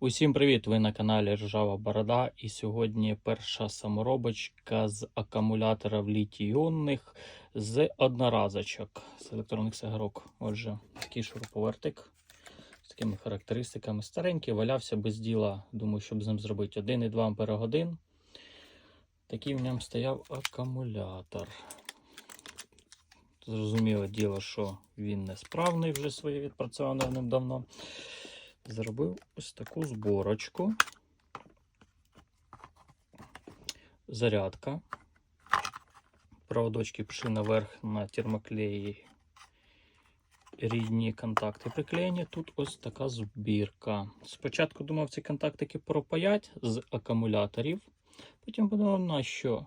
Усім привіт! Ви на каналі Ржава Борода. І сьогодні перша саморобочка з акумуляторів літій-іонних з одноразочок з електронних сигарок. Отже, такий шуруповертик з такими характеристиками. Старенький, валявся без діла. Думаю, щоб з ним зробити 1,2 Ампер Такий в ньому стояв акумулятор. Зрозуміле діло, що він несправний вже своє відпрацьоване ним давно зробив ось таку зборочку. Зарядка. Проводочки пішли наверх на термоклеї. Рідні контакти приклеєні. Тут ось така збірка. Спочатку думав ці контактики пропаять з акумуляторів. Потім подумав, на що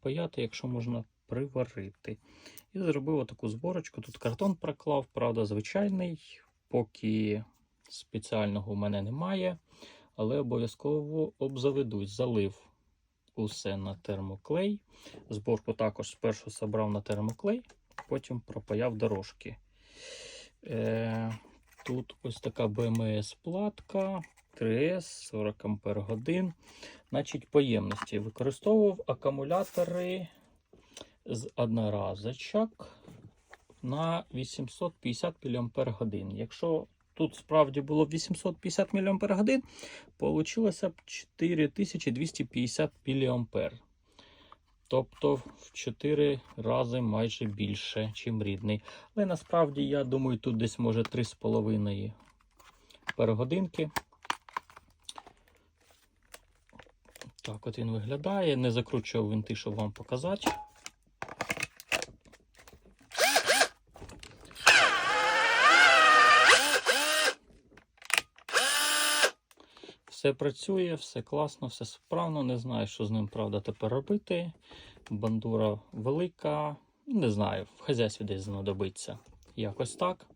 паяти, якщо можна приварити. І зробив отаку зборочку. Тут картон проклав, правда, звичайний, поки спеціального у мене немає, але обов'язково обзаведусь. Залив усе на термоклей. Зборку також спершу собрав на термоклей, потім пропаяв дорожки. Е, Тут ось така BMS-платка. 3S 40 Ампер годин. Значить, поємності. Використовував акумулятори з одноразочок на 850 мАч. Якщо тут справді було 850 мАч, получилося б 4250 мА. Тобто в 4 рази майже більше, ніж рідний. Але насправді, я думаю, тут десь може 3,5 перегодинки. Так, от він виглядає. Не закручував винти, щоб вам показати. Все працює, все класно, все справно. Не знаю, що з ним, правда, тепер робити. Бандура велика. Не знаю, в хазяйстві десь знадобиться. Якось так.